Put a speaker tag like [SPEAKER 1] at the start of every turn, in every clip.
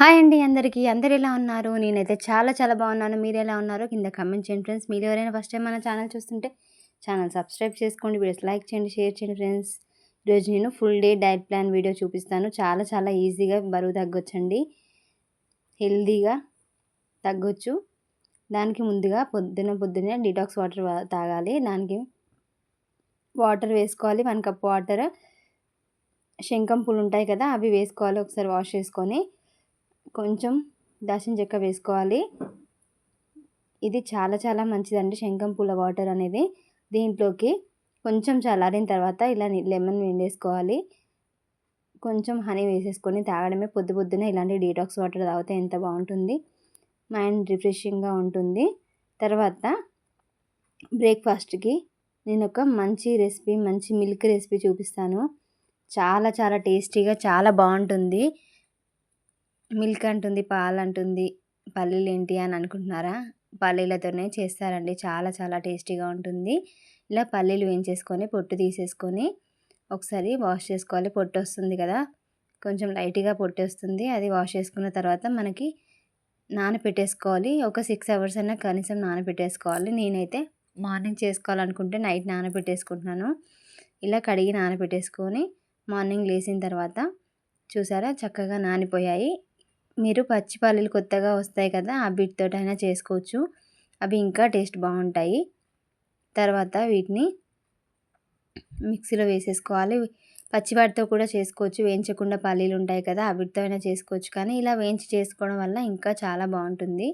[SPEAKER 1] Hi అండి అందరికీ. అందరు ఎలా ఉన్నారు? నేనైతే చాలా చాలా బాగున్నాను. మీరు ఎలా ఉన్నారో? కింద కమెంట్ చేయండి ఫ్రెండ్స్ మీరు ఎవరైనా ఫస్ట్ టైం మన ఛానల్ చూస్తుంటే ఛానల్ సబ్స్క్రైబ్ చేసుకోండి. వీడియోస్ లైక్ చేయండి షేర్ చేయండి ఫ్రెండ్స్ ఈరోజు నేను full day diet plan video చూపిస్తాను. చాలా చాలా ఈజీగా బరువు తగ్గొచ్చండి. హెల్దీగా తగ్గొచ్చు. దానికి ముందుగా పొద్దున పొద్దున్నే డిటాక్స్ వాటర్ తాగాలి. దానికి వాటర్ వేసుకోవాలి. వన్ కప్ వాటర్ శంఖం పూలు ఉంటాయి కదా అవి వేసుకోవాలి. ఒకసారి వాష్ చేసుకొని కొంచెం దాచిన చెక్క వేసుకోవాలి. ఇది చాలా చాలా మంచిదండి. శంఖం పూల వాటర్ అనేది దీంట్లోకి కొంచెం చల్లారిన తర్వాత ఇలా లెమన్ వేసుకోవాలి కొంచెం హనీ వేసేసుకొని తాగడమే పొద్దు పొద్దున ఇలాంటి డీటాక్స్ వాటర్ తాగితే ఎంత బాగుంటుంది. మైండ్ రిఫ్రెషింగ్గా ఉంటుంది. తర్వాత బ్రేక్ఫాస్ట్కి నేను ఒక మంచి రెసిపీ మంచి మిల్క్ రెసిపీ చూపిస్తాను. చాలా చాలా టేస్టీగా చాలా బాగుంటుంది. మిల్క్ అంటుంది పాలు అంటుంది పల్లీలు ఏంటి అని అనుకుంటున్నారా? పల్లీలతోనే చేస్తారండి. చాలా చాలా టేస్టీగా ఉంటుంది. ఇలా పల్లీలు వేయించేసుకొని పొట్టు తీసేసుకొని ఒకసారి వాష్ చేసుకోవాలి. పొట్టు వస్తుంది కదా. కొంచెం లైట్గా పొట్టు వస్తుంది. అది వాష్ చేసుకున్న తర్వాత మనకి నానబెట్టేసుకోవాలి ఒక సిక్స్ అవర్స్ అయినా కనీసం నానబెట్టేసుకోవాలి నేనైతే మార్నింగ్ చేసుకోవాలనుకుంటే నైట్ నానబెట్టేసుకుంటున్నాను ఇలా కడిగి నానబెట్టేసుకొని మార్నింగ్ లేచిన తర్వాత చూసారా? చక్కగా నానిపోయాయి. మీరు పచ్చి పల్లీలు కొత్తగా వస్తాయి కదా ఆ అయినా చేసుకోవచ్చు. అవి ఇంకా టేస్ట్ బాగుంటాయి. తర్వాత వీటిని మిక్సీలో వేసేసుకోవాలి. పచ్చివాటితో కూడా చేసుకోవచ్చు. వేయించకుండా పల్లీలు ఉంటాయి కదా అవిటితో అయినా చేసుకోవచ్చు. కానీ ఇలా వేయించి చేసుకోవడం వల్ల ఇంకా చాలా బాగుంటుంది.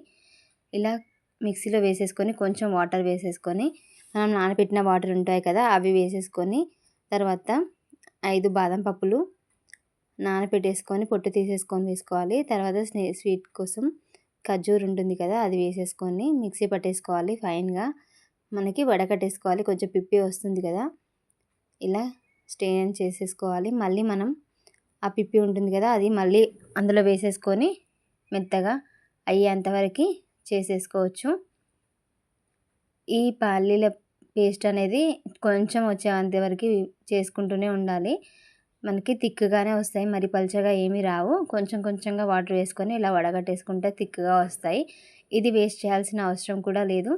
[SPEAKER 1] ఇలా మిక్సీలో వేసేసుకొని కొంచెం వాటర్ వేసేసుకొని మనం నానబెట్టిన వాటర్ ఉంటాయి కదా అవి వేసేసుకొని తర్వాత ఐదు బాదం పప్పులు నానపెట్టేసుకొని పొట్టు తీసేసుకొని వేసుకోవాలి. తర్వాత స్వీట్ కోసం ఖర్జూర్ ఉంటుంది కదా అది వేసేసుకొని మిక్సీ పట్టేసుకోవాలి ఫైన్గా. మనకి వడకట్టేసుకోవాలి కొంచెం పిప్పి వస్తుంది కదా. ఇలా స్టేన్ చేసేసుకోవాలి. మళ్ళీ మనం ఆ పిప్పి ఉంటుంది కదా అది మళ్ళీ అందులో వేసేసుకొని మెత్తగా అయ్యేంతవరకు చేసేసుకోవచ్చు. ఈ పల్లీల పేస్ట్ అనేది కొంచెం వచ్చేంతవరకు చేసుకుంటూనే ఉండాలి. మనకి థిక్గానే వస్తాయి. మరి పలుచగా ఏమీ రావు. కొంచెం కొంచెంగా వాటర్ వేసుకొని ఇలా వడగట్టేసుకుంటే థిక్గా వస్తాయి. ఇది వేస్ట్ చేయాల్సిన అవసరం కూడా లేదు.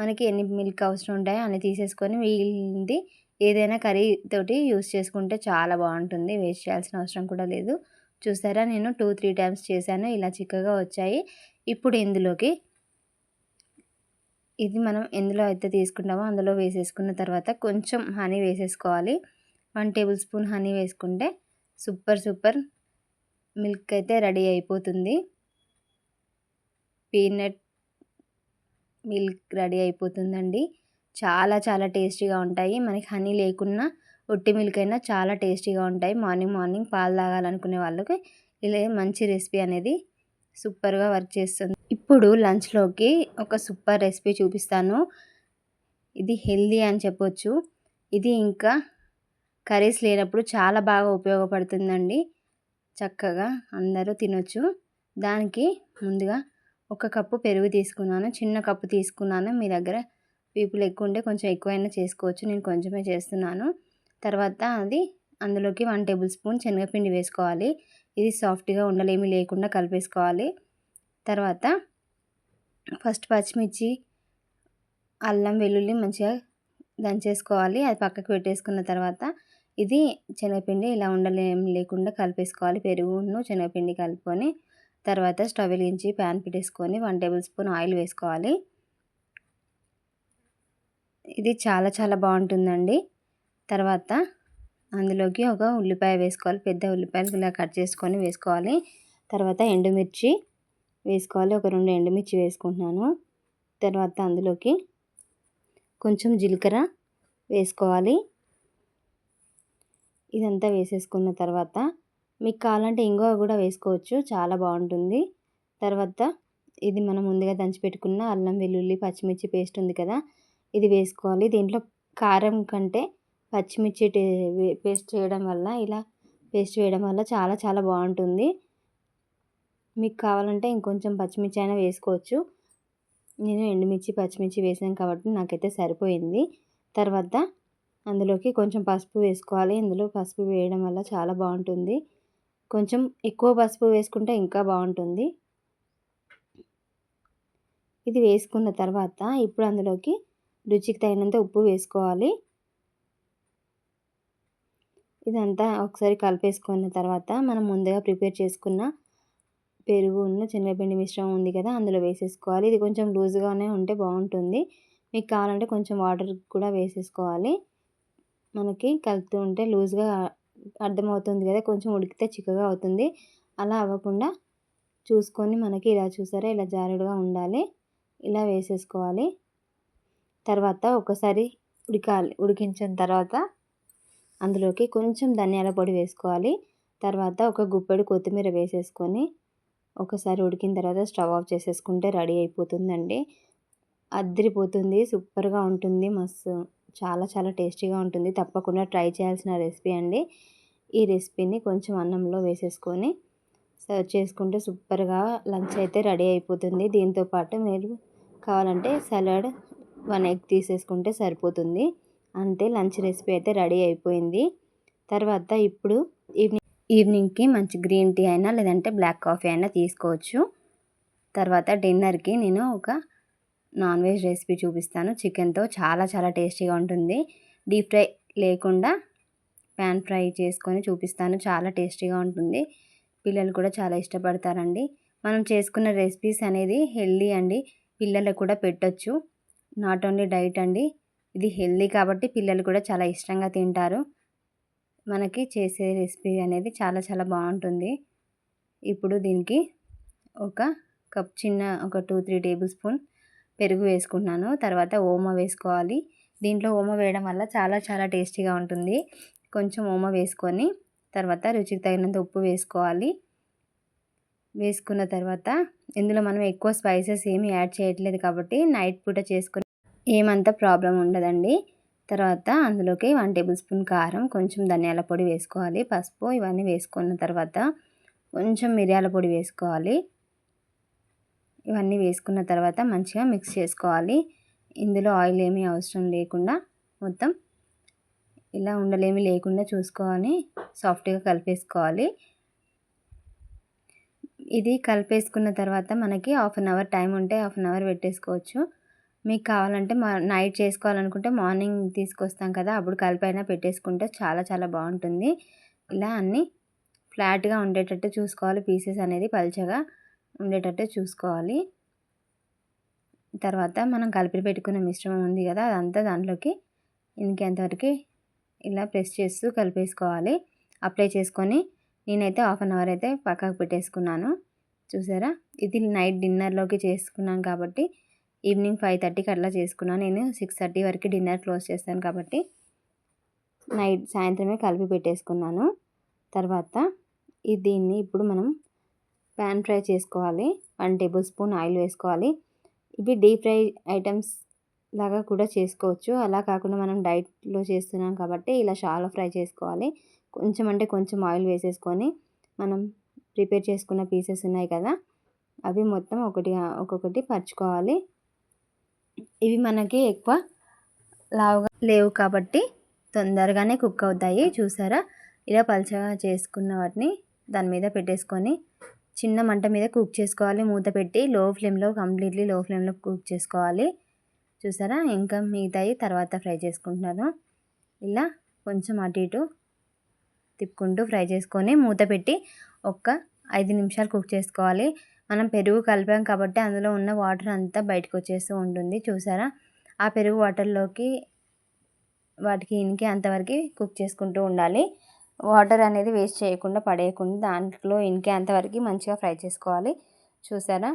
[SPEAKER 1] మనకి ఎన్ని మిల్క్ అవసరం ఉంటాయో అన్ని తీసేసుకొని వీళ్ళది ఏదైనా కర్రీ తోటి యూస్ చేసుకుంటే చాలా బాగుంటుంది. వేస్ట్ చేయాల్సిన అవసరం కూడా లేదు. చూసారా? నేను టూ త్రీ టైమ్స్ చేశాను. ఇలా చిక్కగా వచ్చాయి. ఇప్పుడు ఇందులోకి ఇది మనం ఎందులో అయితే తీసుకుంటామో అందులో వేసేసుకున్న తర్వాత కొంచెం హనీ వేసేసుకోవాలి. వన్ టేబుల్ స్పూన్ హనీ వేసుకుంటే సూపర్ సూపర్ మిల్క్ అయితే రెడీ అయిపోతుంది. పీనట్ మిల్క్ రెడీ అయిపోతుందండి. చాలా చాలా టేస్టీగా ఉంటాయి. మనకి హనీ లేకున్నా ఒట్టి మిల్క్ అయినా చాలా టేస్టీగా ఉంటాయి. మార్నింగ్ మార్నింగ్ పాలు తాగాలనుకునే వాళ్ళకి ఇలా మంచి రెసిపీ అనేది సూపర్గా వర్క్ చేస్తుంది. ఇప్పుడు లంచ్లోకి ఒక సూపర్ రెసిపీ చూపిస్తాను. ఇది హెల్దీ అని చెప్పొచ్చు. ఇది ఇంకా కర్రీస్ లేనప్పుడు చాలా బాగా ఉపయోగపడుతుందండి. చక్కగా అందరూ తినొచ్చు. దానికి ముందుగా ఒక కప్పు పెరుగు తీసుకున్నాను. చిన్న కప్పు తీసుకున్నాను. మీ దగ్గర పీపులు ఎక్కువ ఉంటే కొంచెం ఎక్కువైనా చేసుకోవచ్చు. నేను కొంచెమే చేస్తున్నాను. తర్వాత అది అందులోకి వన్ టేబుల్ స్పూన్ శనగపిండి వేసుకోవాలి. ఇది సాఫ్ట్గా ఉండలేమి లేకుండా కలిపేసుకోవాలి. తర్వాత ఫస్ట్ పచ్చిమిర్చి అల్లం వెల్లుల్లి మంచిగా దంచేసుకోవాలి. అది పక్కకు పెట్టేసుకున్న తర్వాత ఇది శనగపిండి ఇలా ఉండలేం లేకుండా కలిపేసుకోవాలి. పెరుగును శనగపిండి కలుపుకొని తర్వాత స్టవ్ వెలిగించి ప్యాన్ పెట్టేసుకొని వన్ టేబుల్ స్పూన్ ఆయిల్ వేసుకోవాలి. ఇది చాలా చాలా బాగుంటుందండి. తర్వాత అందులోకి ఒక ఉల్లిపాయ వేసుకోవాలి. పెద్ద ఉల్లిపాయలు ఇలా కట్ చేసుకొని వేసుకోవాలి. తర్వాత ఎండుమిర్చి వేసుకోవాలి. ఒక రెండు ఎండుమిర్చి వేసుకుంటున్నాను. తర్వాత అందులోకి కొంచెం జీలకర్ర వేసుకోవాలి. ఇదంతా వేసేసుకున్న తర్వాత మీకు కావాలంటే ఇంగువ కూడా వేసుకోవచ్చు చాలా బాగుంటుంది. తర్వాత ఇది మనం ముందుగా దంచి పెట్టుకున్న అల్లం వెల్లుల్లి పచ్చిమిర్చి పేస్ట్ ఉంది కదా ఇది వేసుకోవాలి. దీంట్లో కారం కంటే పచ్చిమిర్చి పేస్ట్ చేయడం వల్ల ఇలా పేస్ట్ వేయడం వల్ల చాలా చాలా బాగుంటుంది. మీకు కావాలంటే ఇంకొంచెం పచ్చిమిర్చి అయినా వేసుకోవచ్చు. నేను ఎండుమిర్చి పచ్చిమిర్చి వేసాను కాబట్టి నాకైతే సరిపోయింది. తర్వాత అందులోకి కొంచెం పసుపు వేసుకోవాలి. ఇందులో పసుపు వేయడం వల్ల చాలా బాగుంటుంది. కొంచెం ఎక్కువ పసుపు వేసుకుంటే ఇంకా బాగుంటుంది. ఇది వేసుకున్న తర్వాత ఇప్పుడు అందులోకి రుచికి తగినంత ఉప్పు వేసుకోవాలి. ఇదంతా ఒకసారి కలిపేసుకున్న తర్వాత మనం ముందుగా ప్రిపేర్ చేసుకున్న పెరుగును శనగపిండి మిశ్రమం ఉంది కదా అందులో వేసేసుకోవాలి. ఇది కొంచెం లూజ్గానే ఉంటే బాగుంటుంది. మీకు కావాలంటే కొంచెం వాటర్ కూడా వేసేసుకోవాలి. మనకి కలుపుతూ ఉంటే లూజ్గా అర్థమవుతుంది కదా కొంచెం ఉడికితే చిక్కగా అవుతుంది. అలా అవ్వకుండా చూసుకొని మనకి ఇలా చూసారా ఇలా జారుడుగా ఉండాలి. ఇలా వేసేసుకోవాలి. తర్వాత ఒకసారి ఉడకాలి ఉడికించిన తర్వాత అందులోకి కొంచెం ధనియాల పొడి వేసుకోవాలి. తర్వాత ఒక గుప్పెడు కొత్తిమీర వేసేసుకొని ఒకసారి ఉడికిన తర్వాత స్టవ్ ఆఫ్ చేసేసుకుంటే రెడీ అయిపోతుందండి. అద్దరిపోతుంది సూపర్గా ఉంటుంది మస్తు చాలా చాలా టేస్టీగా ఉంటుంది. తప్పకుండా ట్రై చేయాల్సిన రెసిపీ అండి. ఈ రెసిపీని కొంచెం అన్నంలో వేసేసుకొని సర్వ్ చేసుకుంటే సూపర్గా లంచ్ అయితే రెడీ అయిపోతుంది. దీంతోపాటు మీరు కావాలంటే సలాడ్ వన్ ఎగ్ తీసేసుకుంటే సరిపోతుంది. అంతే లంచ్ రెసిపీ అయితే రెడీ అయిపోయింది. తర్వాత ఇప్పుడు ఈవినింగ్ ఈవినింగ్కి మంచి గ్రీన్ టీ అయినా లేదంటే బ్లాక్ కాఫీ అయినా తీసుకోవచ్చు. తర్వాత డిన్నర్కి నేను ఒక నాన్ వెజ్ రెసిపీ చూపిస్తాను. చికెన్తో చాలా చాలా టేస్టీగా ఉంటుంది. డీప్ ఫ్రై లేకుండా ప్యాన్ ఫ్రై చేసుకొని చూపిస్తాను. చాలా టేస్టీగా ఉంటుంది. పిల్లలు కూడా చాలా ఇష్టపడతారండి. మనం చేసుకున్న రెసిపీస్ అనేది హెల్దీ అండి. పిల్లలకు కూడా పెట్టచ్చు. నాట్ ఓన్లీ డైట్ అండి. ఇది హెల్దీ కాబట్టి పిల్లలు కూడా చాలా ఇష్టంగా తింటారు. మనకి చేసే రెసిపీ అనేది చాలా చాలా బాగుంటుంది. ఇప్పుడు దీనికి ఒక కప్ చిన్న ఒక టూ త్రీ టేబుల్ స్పూన్ పెరుగు వేసుకున్నాను తర్వాత ఓమ వేసుకోవాలి. దీంట్లో ఓమ వేయడం వల్ల చాలా చాలా టేస్టీగా ఉంటుంది. కొంచెం ఓమ వేసుకొని తర్వాత రుచికి తగినంత ఉప్పు వేసుకోవాలి. వేసుకున్న తర్వాత ఇందులో మనం ఎక్కువ స్పైసెస్ ఏమి యాడ్ చేయట్లేదు కాబట్టి నైట్ పూట చేసుకుని ఏమంత ప్రాబ్లం ఉండదండి. తర్వాత అందులోకి వన్ టేబుల్ స్పూన్ కారం కొంచెం ధనియాల పొడి వేసుకోవాలి. పసుపు ఇవన్నీ వేసుకున్న తర్వాత కొంచెం మిరియాల పొడి వేసుకోవాలి. ఇవన్నీ వేసుకున్న తర్వాత మంచిగా మిక్స్ చేసుకోవాలి. ఇందులో ఆయిల్ ఏమీ అవసరం లేకుండా మొత్తం ఇలా ఉండలేమి లేకుండా చూసుకోవాలి సాఫ్ట్గా కలిపేసుకోవాలి. ఇది కలిపేసుకున్న తర్వాత మనకి హాఫ్ అన్ అవర్ టైం ఉంటే హాఫ్ అన్ అవర్ పెట్టేసుకోవచ్చు. మీకు కావాలంటే మా నైట్ చేసుకోవాలనుకుంటే మార్నింగ్ తీసుకొస్తాం కదా అప్పుడు కలిపైనా పెట్టేసుకుంటే చాలా చాలా బాగుంటుంది. ఇలా అన్నీ ఫ్లాట్గా ఉండేటట్టు చూసుకోవాలి. పీసెస్ అనేది పల్చగా ఉండేటట్టు చూసుకోవాలి. తర్వాత మనం కలిపి పెట్టుకున్న మిశ్రమం ఉంది కదా అదంతా దాంట్లోకి ఇంకెంతవరకు ఇలా ప్రెస్ చేస్తూ కలిపేసుకోవాలి. అప్లై చేసుకొని నేనైతే హాఫ్ అన్ అవర్ అయితే పక్కకు పెట్టేసుకున్నాను. చూసారా? ఇది నైట్ డిన్నర్లోకి చేసుకున్నాను కాబట్టి ఈవినింగ్ ఫైవ్ థర్టీకి అట్లా చేసుకున్నాను నేను సిక్స్ థర్టీ వరకు డిన్నర్ క్లోజ్ చేస్తాను కాబట్టి నైట్ సాయంత్రమే కలిపి పెట్టేసుకున్నాను. తర్వాత దీన్ని ఇప్పుడు మనం ప్యాన్ ఫ్రై చేసుకోవాలి. వన్ టేబుల్ స్పూన్ ఆయిల్ వేసుకోవాలి. ఇవి డీప్ ఫ్రై ఐటమ్స్ లాగా కూడా చేసుకోవచ్చు. అలా కాకుండా మనం డైట్లో చేస్తున్నాం కాబట్టి ఇలా షాలో ఫ్రై చేసుకోవాలి. కొంచెం అంటే కొంచెం ఆయిల్ వేసేసుకొని మనం ప్రిపేర్ చేసుకున్న పీసెస్ ఉన్నాయి కదా అవి మొత్తం ఒకటి ఒక్కొక్కటి పరుచుకోవాలి. ఇవి మనకి ఎక్కువ లావుగా లేవు కాబట్టి తొందరగానే కుక్ అవుతాయి. చూసారా? ఇలా పలుచగా చేసుకున్న వాటిని దాని మీద పెట్టేసుకొని చిన్న మంట మీద కుక్ చేసుకోవాలి. మూత పెట్టి లో ఫ్లేమ్లో కంప్లీట్లీ లో ఫ్లేమ్లో కుక్ చేసుకోవాలి. చూసారా? ఇంకా మిగతాయి తర్వాత ఫ్రై చేసుకుంటున్నాను. ఇలా కొంచెం అటు ఇటు తిప్పుకుంటూ ఫ్రై చేసుకొని మూత పెట్టి ఒక్క ఐదు నిమిషాలు కుక్ చేసుకోవాలి. మనం పెరుగు కలిపాం కాబట్టి అందులో ఉన్న వాటర్ అంతా బయటకు వచ్చేస్తూ ఉంటుంది. చూసారా? ఆ పెరుగు వాటర్లోకి వాటికి ఇనికి అంతవరకు కుక్ చేసుకుంటూ ఉండాలి. వాటర్ అనేది వేస్ట్ చేయకుండా పడేయకుండా దాంట్లో ఇంకేంతవరకు మంచిగా ఫ్రై చేసుకోవాలి. చూసారా?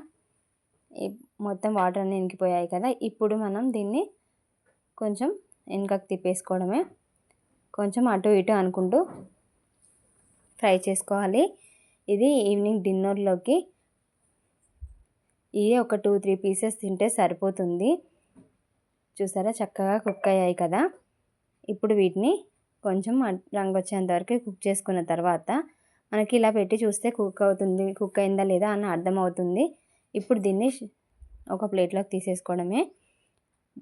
[SPEAKER 1] మొత్తం వాటర్ అన్నీ ఇంకిపోయాయి కదా. ఇప్పుడు మనం దీన్ని కొంచెం వెనుకకు తిప్పేసుకోవడమే. కొంచెం అటు ఇటు అనుకుంటూ ఫ్రై చేసుకోవాలి. ఇది ఈవినింగ్ డిన్నర్లోకి ఇది ఒక టూ త్రీ పీసెస్ తింటే సరిపోతుంది. చూసారా? చక్కగా కుక్ అయ్యాయి కదా. ఇప్పుడు వీటిని కొంచెం రంగు వచ్చేంత వరకు కుక్ చేసుకున్న తర్వాత మనకి ఇలా పెట్టి చూస్తే కుక్ అవుతుంది కుక్ అయిందా లేదా అని అర్థమవుతుంది. ఇప్పుడు దీన్ని ఒక ప్లేట్లోకి తీసేసుకోవడమే.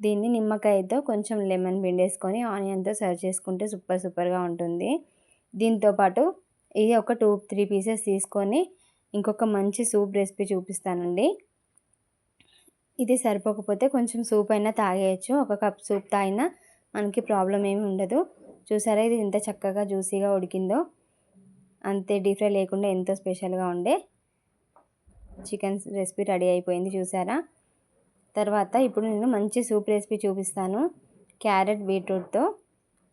[SPEAKER 1] దీన్ని నిమ్మకాయతో కొంచెం లెమన్ పిండేసుకొని ఆనియన్తో సర్వ్ చేసుకుంటే సూపర్ సూపర్గా ఉంటుంది. దీంతోపాటు ఇది ఒక టూ త్రీ పీసెస్ తీసుకొని ఇంకొక మంచి సూప్ రెసిపీ చూపిస్తానండి. ఇది సరిపోకపోతే కొంచెం సూప్ అయినా తాగేయచ్చు. ఒక కప్ సూప్ తాగినా మనకి ప్రాబ్లం ఏమి ఉండదు. చూసారా? ఇది ఎంత చక్కగా జ్యూసీగా ఉడికిందో. అంతే డీప్ ఫ్రై లేకుండా ఎంతో స్పెషల్గా ఉండే చికెన్ రెసిపీ రెడీ అయిపోయింది చూసారా? తర్వాత ఇప్పుడు నేను మంచి సూప్ రెసిపీ చూపిస్తాను. క్యారెట్ బీట్రూట్తో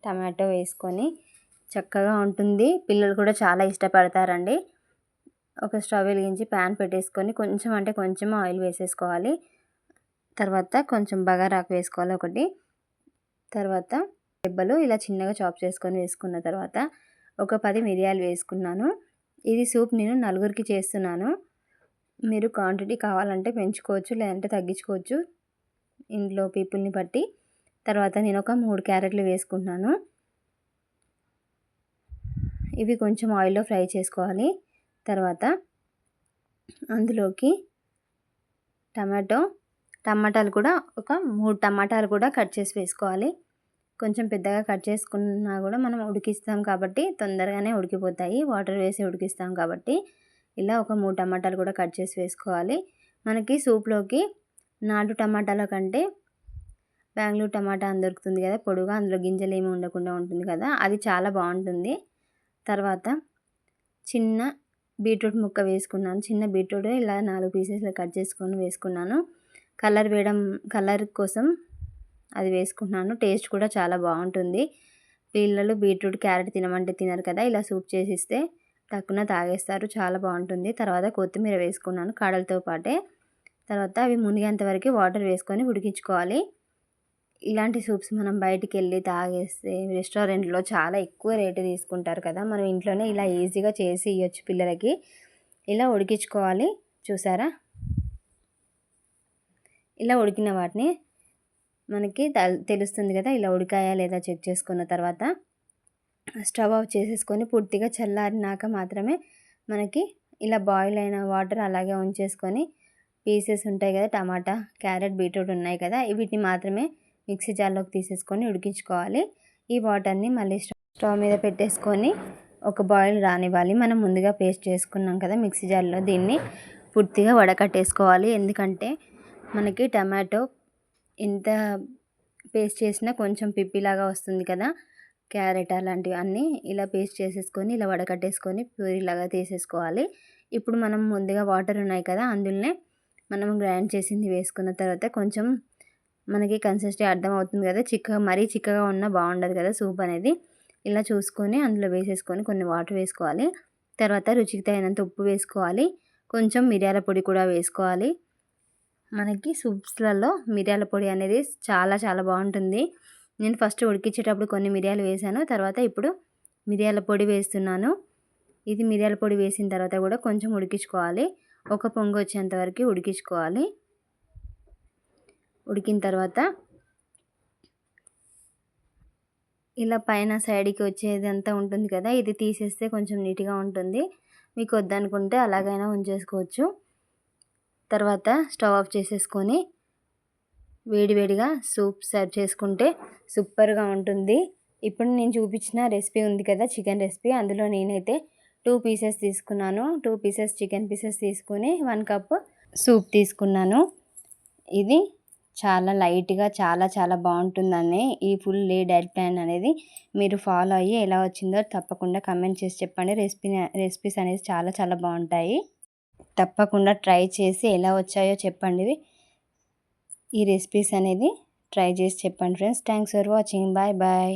[SPEAKER 1] టమాటో వేసుకొని చక్కగా ఉంటుంది. పిల్లలు కూడా చాలా ఇష్టపడతారండి. ఒక స్టవ్ వెలిగించి ప్యాన్ పెట్టేసుకొని కొంచెం అంటే కొంచెం ఆయిల్ వేసేసుకోవాలి. తర్వాత కొంచెం బగారాకు వేసుకోవాలి ఒకటి. తర్వాత దెబ్బలు ఇలా చిన్నగా చాప్ చేసుకొని వేసుకున్న తర్వాత ఒక పది మిరియాలు వేసుకున్నాను. ఇది సూప్ నేను నలుగురికి చేస్తున్నాను. మీరు క్వాంటిటీ కావాలంటే పెంచుకోవచ్చు లేదంటే తగ్గించుకోవచ్చు. ఇంట్లో పీపుల్ని బట్టి. తర్వాత నేను ఒక మూడు క్యారెట్లు వేసుకుంటున్నాను. ఇవి కొంచెం ఆయిల్లో ఫ్రై చేసుకోవాలి. తర్వాత అందులోకి టమాటో టమాటాలు కూడా ఒక మూడు టమాటాలు కూడా కట్ చేసి వేసుకోవాలి. కొంచెం పెద్దగా కట్ చేసుకున్నా కూడా మనం ఉడికిస్తాం కాబట్టి తొందరగానే ఉడికిపోతాయి. వాటర్ వేసి ఉడికిస్తాం కాబట్టి ఇలా ఒక మూడు టమాటాలు కూడా కట్ చేసి వేసుకోవాలి. మనకి సూప్లోకి నాటు టమాటాల కంటే బెంగళూరు టమాటా అని దొరుకుతుంది కదా పొడుగా అందులో గింజలు ఏమి ఉండకుండా ఉంటుంది కదా అది చాలా బాగుంటుంది. తర్వాత చిన్న బీట్రూట్ ముక్క వేసుకున్నాను. చిన్న బీట్రూట్ ఇలా నాలుగు పీసెస్లో కట్ చేసుకొని వేసుకున్నాను. కలర్ వేయడం కలర్ కోసం అది వేసుకుంటున్నాను. టేస్ట్ కూడా చాలా బాగుంటుంది. పిల్లలు బీట్రూట్ క్యారెట్ తినమంటే తినరు కదా ఇలా సూప్ చేసిస్తే టక్కున తాగేస్తారు. చాలా బాగుంటుంది. తర్వాత కొత్తిమీర వేసుకున్నాను కాడలతో పాటే. తర్వాత అవి మునిగేంత వరకు వాటర్ వేసుకొని ఉడికించుకోవాలి. ఇలాంటి సూప్స్ మనం బయటికి వెళ్ళి తాగేస్తే రెస్టారెంట్లో చాలా ఎక్కువ రేటు తీసుకుంటారు కదా మనం ఇంట్లోనే ఇలా ఈజీగా చేసి ఇవ్వచ్చు పిల్లలకి. ఇలా ఉడికించుకోవాలి. చూసారా? ఇలా ఉడికిన వాటిని మనకి తెలుస్తుంది కదా ఇలా ఉడికాయా లేదా చెక్ చేసుకున్న తర్వాత స్టవ్ ఆఫ్ చేసేసుకొని పూర్తిగా చల్లారినాక మాత్రమే మనకి ఇలా బాయిల్ అయిన వాటర్ అలాగే ఉంచేసుకొని పీసెస్ ఉంటాయి కదా టమాటా క్యారెట్ బీట్రూట్ ఉన్నాయి కదా వీటిని మాత్రమే మిక్సీ జార్లోకి తీసేసుకొని ఉడికించుకోవాలి. ఈ వాటర్ని మళ్ళీ స్టవ్ మీద పెట్టేసుకొని ఒక బాయిల్ రానివ్వాలి. మనం ముందుగా పేస్ట్ చేసుకున్నాం కదా మిక్సీ జార్లో దీన్ని పూర్తిగా వడకట్టేసుకోవాలి. ఎందుకంటే మనకి టమాటో ఎంత పేస్ట్ చేసినా కొంచెం పిప్పిలాగా వస్తుంది కదా. క్యారెట్ అలాంటివి అన్నీ ఇలా పేస్ట్ చేసేసుకొని ఇలా వడకట్టేసుకొని ప్యూరీలాగా తీసేసుకోవాలి. ఇప్పుడు మనం ముందుగా వాటర్ ఉన్నాయి కదా అందులోనే మనం గ్రైండ్ చేసింది వేసుకున్న తర్వాత కొంచెం మనకి కన్సిస్టెంట్ అర్థం అవుతుంది కదా. చిక్కగా మరీ చిక్కగా ఉన్నా బాగుండదు కదా సూప్ అనేది. ఇలా చూసుకొని అందులో వేసేసుకొని కొన్ని వాటర్ వేసుకోవాలి. తర్వాత రుచికి తగినంత ఉప్పు వేసుకోవాలి. కొంచెం మిరియాల పొడి కూడా వేసుకోవాలి. మనకి సూప్స్లలో మిరియాల పొడి అనేది చాలా చాలా బాగుంటుంది. నేను ఫస్ట్ ఉడికించేటప్పుడు కొన్ని మిరియాలు వేసాను. తర్వాత ఇప్పుడు మిరియాల పొడి వేస్తున్నాను. ఇది మిరియాల పొడి వేసిన తర్వాత కూడా కొంచెం ఉడికించుకోవాలి. ఒక పొంగు వచ్చేంత వరకు ఉడికించుకోవాలి. ఉడికిన తర్వాత ఇలా పైన సైడ్కి వచ్చేది అంతా ఉంటుంది కదా ఇది తీసేస్తే కొంచెం నీట్గా ఉంటుంది. మీకు వద్దనుకుంటే అలాగైనా ఉంచేసుకోవచ్చు. తర్వాత స్టవ్ ఆఫ్ చేసేసుకొని వేడివేడిగా సూప్ సర్వ్ చేసుకుంటే సూపర్గా ఉంటుంది. ఇప్పుడు నేను చూపించిన రెసిపీ ఉంది కదా చికెన్ రెసిపీ. అందులో నేనైతే టూ పీసెస్ తీసుకున్నాను. టూ పీసెస్ చికెన్ పీసెస్ తీసుకుని వన్ కప్ సూప్ తీసుకున్నాను. ఇది చాలా లైట్గా చాలా చాలా బాగుంటుందని ఈ ఫుల్ డే డైట్ ప్లాన్ అనేది మీరు ఫాలో అయ్యి ఎలా వచ్చిందో తప్పకుండా కమెంట్ చేసి చెప్పండి. రెసిపీ రెసిపీస్ అనేది చాలా చాలా బాగుంటాయి. తప్పకుండా ట్రై చేసి ఎలా వచ్చాయో చెప్పండి ఈ రెసిపీస్ అనేది ట్రై చేసి చెప్పండి friends. Thanks for watching. Bye bye.